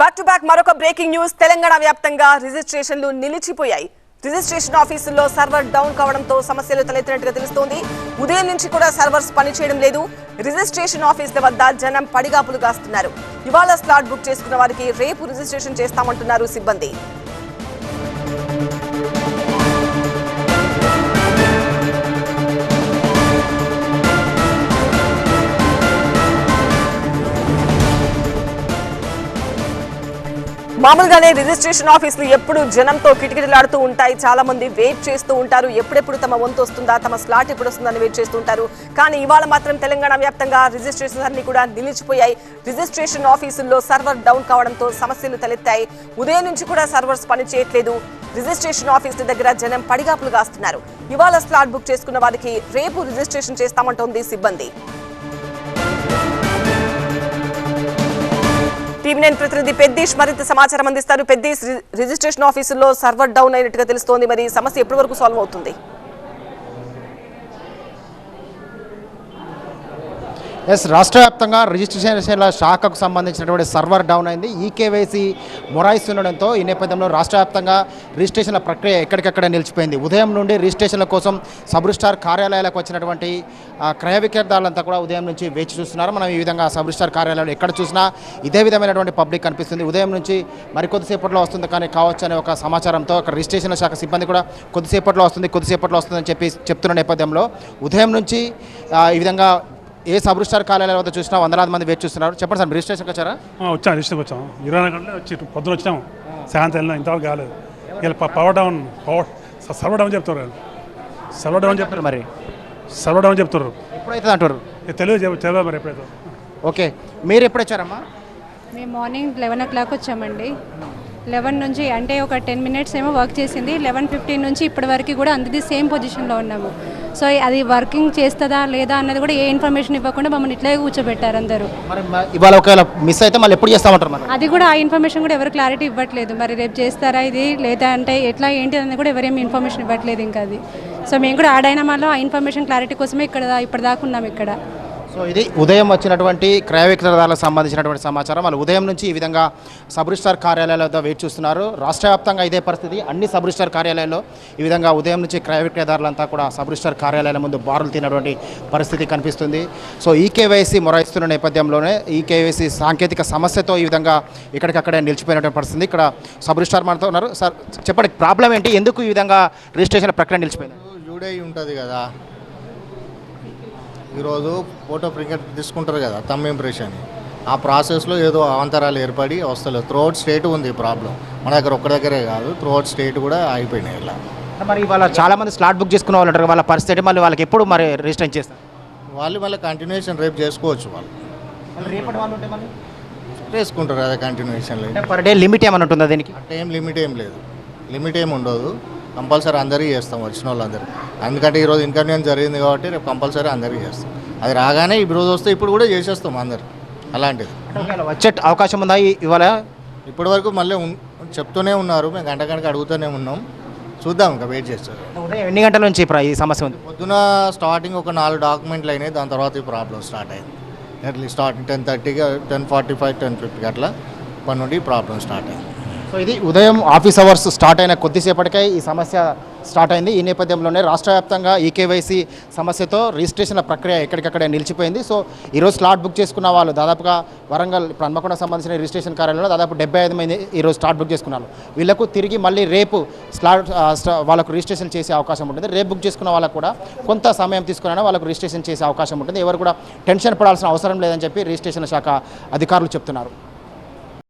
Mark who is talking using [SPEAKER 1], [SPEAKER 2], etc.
[SPEAKER 1] Back to back మరొక breaking news Telangana వ్యాప్తంగా రిజిస్ట్రేషన్లు నిలిచిపోయాయి. రిజిస్ట్రేషన్ ఆఫీసుల్లో సర్వర్ డౌన్ కావడంతో సమస్యలు తలెత్తినట్టుగా తెలుస్తోంది. ఉదయం నుంచి కూడా సర్వర్స్ పనిచేయడం లేదు. రిజిస్ట్రేషన్ ఆఫీసుల వద్ద జనం పడిగాపులు కాస్తున్నారు ఇవాళ స్లాట్ బుక్ చేసుకున్న వారికి రేపు రిజిస్ట్రేషన్ చేస్తామంటున్నారు సిబ్బంది. మామూలుగానే రిజిస్ట్రేషన్ ఆఫీసులు ఎప్పుడు జనంతో కిటకిటలాడుతూ ఉంటాయి. చాలా మంది వెయిట్ చేస్తూ ఉంటారు. ఎప్పుడెప్పుడు తమ వంతు వస్తుందా తమ స్లాట్ ఎప్పుడు వస్తుందని వెయిట్ చేస్తూ ఉంటారు. కానీ ఇవాళ మాత్రం తెలంగాణ వ్యాప్తంగా రిజిస్ట్రేషన్ అన్ని కూడా నిలిచిపోయాయి. రిజిస్ట్రేషన్ ఆఫీసుల్లో సర్వర్ డౌన్ కావడంతో సమస్యలు తలెత్తాయి. ఉదయం నుంచి కూడా సర్వర్స్ పని చేయట్లేదు. రిజిస్ట్రేషన్ ఆఫీసుల దగ్గర జనం పడిగాపులు కాస్తున్నారు. ఇవాళ స్లాట్ బుక్ చేసుకున్న వారికి రేపు రిజిస్ట్రేషన్ చేస్తామంటోంది సిబ్బంది. టీవీ ప్రతినిధి పెద్దీష్ మరింత సమాచారం అందిస్తారు. పెద్దీష్ రిజిస్ట్రేషన్ ఆఫీసుల్లో సర్వర్ డౌన్ అయినట్టుగా తెలుస్తోంది. మరి సమస్య ఎప్పటి వరకు సాల్వ్ అవుతుంది?
[SPEAKER 2] ఎస్ రాష్ట్ర వ్యాప్తంగా రిజిస్ట్రేషన్ల శాఖకు సంబంధించినటువంటి సర్వర్ డౌన్ అయింది. ఈ కేవైసీ మొరాయిస్తుండడంతో ఈ నేపథ్యంలో రాష్ట్ర వ్యాప్తంగా రిజిస్ట్రేషన్ల ప్రక్రియ ఎక్కడికక్కడ నిలిచిపోయింది. ఉదయం నుండి రిజిస్ట్రేషన్ల కోసం సబ్ రిజిస్టార్ కార్యాలయాలకు వచ్చినటువంటి క్రయ విక్రయదారులంతా కూడా ఉదయం నుంచి వేచి చూస్తున్నారు. మనం ఈ విధంగా సబ్ రిజిస్టార్ కార్యాలయాలు ఎక్కడ చూసినా ఇదే విధమైనటువంటి పబ్లిక్ కనిపిస్తుంది. ఉదయం నుంచి మరి కొద్దిసేపట్లో వస్తుంది కానీ కావచ్చు అనే ఒక సమాచారంతో అక్కడ రిజిస్ట్రేషన్ శాఖ సిబ్బంది కూడా కొద్దిసేపట్లో వస్తుంది కొద్దిసేపట్లో వస్తుందని చెప్పి చెప్తున్న నేపథ్యంలో ఉదయం నుంచి ఈ విధంగా ఏ సబ్ రిజిస్టార్ కార్యాలయాల వద్ద చూసినా వందలాది మంది వెయిట్ చూస్తున్నారు. చెప్పండి సార్ రిజిస్ట్రేషన్కి వచ్చారా?
[SPEAKER 3] ఆ, వచ్చాం రిజిస్టర్కి వచ్చాం. ఇరవై గంటలు వచ్చి పొద్దున వచ్చినాము సాయంత్రం వెళ్ళినా ఇంతవరకు కాలేదు. వీళ్ళు ప- పవర్ డౌన్ పవర్ స- సర్వర్ డౌన్ చెప్తారు వాళ్ళు. సర్వర్ డౌన్ చెప్తారు
[SPEAKER 2] మరి?
[SPEAKER 3] సర్వర్ డౌన్ చెప్తారు
[SPEAKER 2] ఎప్పుడైతే అంటారు?
[SPEAKER 3] తెలియదు తెలియదు మరి ఎప్పుడైతే.
[SPEAKER 2] ఓకే. మీరు ఎప్పుడు వచ్చారమ్మా?
[SPEAKER 4] మేము మార్నింగ్ లెవెన్ ఓ క్లాక్ వచ్చామండి. లెవెన్ నుంచి అంటే ఒక టెన్ మినిట్స్ ఏమో వర్క్ చేసింది. లెవెన్ ఫిఫ్టీన్ నుంచి ఇప్పటి వరకు కూడా అందరిది సేమ్ పొజిషన్లో ఉన్నాము. సో అది వర్కింగ్ చేస్తుందా లేదా అన్నది కూడా ఏ ఇన్ఫర్మేషన్ ఇవ్వకుండా మమ్మల్ని ఇట్లాగే కూర్చోబెట్టారు అందరూ.
[SPEAKER 2] మరి మ- ఇవాళ ఒకవేళ మిస్ అయితే మళ్ళీ ఎప్పుడు చేస్తామంటారు మరి?
[SPEAKER 4] అది కూడా ఆ ఇన్ఫర్మేషన్ కూడా ఎవరు క్లారిటీ ఇవ్వట్లేదు. మరి రేపు చేస్తారా ఇది? లేదా అంటే ఎట్లా ఏంటి అనేది కూడా ఎవరేమి ఇన్ఫర్మేషన్ ఇవ్వట్లేదు ఇంకా అది. సో మేము కూడా ఆ డైనమాలో ఆ ఇన్ఫర్మేషన్ క్లారిటీ కోసమే ఇక్కడ ఇప్పటిదాకా ఉన్నాం ఇక్కడ.
[SPEAKER 2] సో ఇది ఉదయం వచ్చినటువంటి క్రయ విక్రయదారులకు సంబంధించినటువంటి సమాచారం. వాళ్ళు ఉదయం నుంచి ఈ విధంగా సబ్ రిజిస్టార్ కార్యాలయాల వద్ద వెయిట్ చూస్తున్నారు. రాష్ట్ర వ్యాప్తంగా ఇదే పరిస్థితి. అన్ని సబ్ రిజిస్టార్ కార్యాలయాల్లో ఈ విధంగా ఉదయం నుంచి క్రయ విక్రయదారులంతా కూడా సబ్ రిజిస్టార్ కార్యాలయాల ముందు బారులు తినటువంటి పరిస్థితి కనిపిస్తుంది. సో ఈ కేవైసీ మొరాయిస్తున్న నేపథ్యంలోనే ఈ కేవైసీ సాంకేతిక సమస్యతో ఈ విధంగా ఇక్కడికక్కడే నిలిచిపోయినటువంటి పరిస్థితి. ఇక్కడ సబ్ రిజిస్టార్ మనతో ఉన్నారు. సార్ చెప్పండి ప్రాబ్లం ఏంటి? ఎందుకు ఈ విధంగా రిజిస్ట్రేషన్ ప్రక్రియ నిలిచిపోయింది?
[SPEAKER 5] యూడై ఉంటుంది కదా. ఈరోజు ఫోటో ప్రింట్ తీసుకుంటారు కదా తమ్ ఇంప్రెషన్ ఆ ప్రాసెస్లో ఏదో అవంతరాలు ఏర్పడి వస్తలేదు త్రూఅవుట్ స్టేట్ ఉంది ప్రాబ్లం మన దగ్గర ఒక్క దగ్గరే కాదు త్రూఅవుట్ స్టేట్ కూడా అయిపోయినాయి ఇలా.
[SPEAKER 2] మరి వాళ్ళ చాలా మంది స్లాట్ బుక్ చేసుకున్న వాళ్ళు వాళ్ళ పరిస్థితి మళ్ళీ వాళ్ళకి ఎప్పుడు మరి రిజిస్టర్ చేస్తారు?
[SPEAKER 5] వాళ్ళు మళ్ళీ కంటిన్యూషన్ రేపు చేసుకోవచ్చు వాళ్ళు.
[SPEAKER 2] రేపటి వాళ్ళు ఉంటే మళ్ళీ?
[SPEAKER 5] చేసుకుంటారు అదే కంటిన్యూషన్లో
[SPEAKER 2] పర్ డే లిమిట్ ఏమైనా ఉంటుందా దీనికి?
[SPEAKER 5] అంటే ఏం లిమిట్ ఏం లేదు. లిమిట్ ఏం ఉండదు. కంపల్సరీ అందరికీ చేస్తాం వచ్చిన వాళ్ళందరూ ఎందుకంటే ఈరోజు ఇన్కన్వీనియన్స్ జరిగింది కాబట్టి రేపు కంపల్సరీ అందరికీ చేస్తాం. అది రాగానే ఈ రోజు వస్తే ఇప్పుడు కూడా చేసేస్తాం అందరు అలాంటిది.
[SPEAKER 2] వచ్చే అవకాశం ఉందా ఇవాళ?
[SPEAKER 5] ఇప్పటి వరకు మళ్ళీ చెప్తూనే ఉన్నారు మేము గంట గంటకి అడుగుతూనే ఉన్నాం. చూద్దాం ఇంకా వెయిట్ చేస్తారు
[SPEAKER 2] ఎన్ని గంటల నుంచి ఈ సమస్య ఉంది?
[SPEAKER 5] పొద్దున స్టార్టింగ్ ఒక నాలుగు డాక్యుమెంట్లు అయినాయి దాని తర్వాత ఈ ప్రాబ్లం స్టార్ట్ అయింది. ఎర్లీ స్టార్టింగ్ టెన్ థర్టీగా టెన్ ఫార్టీ ఫైవ్ టెన్ ఫిఫ్టీకి అట్లా పని నుండి ప్రాబ్లం స్టార్ట్ అయింది.
[SPEAKER 2] సో ఇది ఉదయం ఆఫీస్ అవర్స్ స్టార్ట్ అయిన కొద్దిసేపటికే ఈ సమస్య స్టార్ట్ అయింది. ఈ నేపథ్యంలోనే రాష్ట్ర వ్యాప్తంగా ఈకేవైసీ సమస్యతో రిజిస్ట్రేషన్ల ప్రక్రియ ఎక్కడికక్కడే నిలిచిపోయింది. సో ఈరోజు స్లాట్ బుక్ చేసుకున్న వాళ్ళు దాదాపుగా వరంగల్ ఇప్పుడు హన్మకొండ సంబంధించిన రిజిస్ట్రేషన్ కార్యాలయంలో దాదాపు డెబ్బై ఐదు మంది ఈరోజు స్లాట్ బుక్ చేసుకున్నారు. వీళ్ళకు తిరిగి మళ్ళీ రేపు స్లాట్ వాళ్ళకు రిజిస్ట్రేషన్ చేసే అవకాశం ఉంటుంది. రేపు బుక్ చేసుకున్న వాళ్ళకు కూడా కొంత సమయం తీసుకున్నా వాళ్ళకు రిజిస్ట్రేషన్ చేసే అవకాశం ఉంటుంది. ఎవరు కూడా టెన్షన్ పడాల్సిన అవసరం లేదని చెప్పి రిజిస్ట్రేషన్ శాఖ అధికారులు చెప్తున్నారు.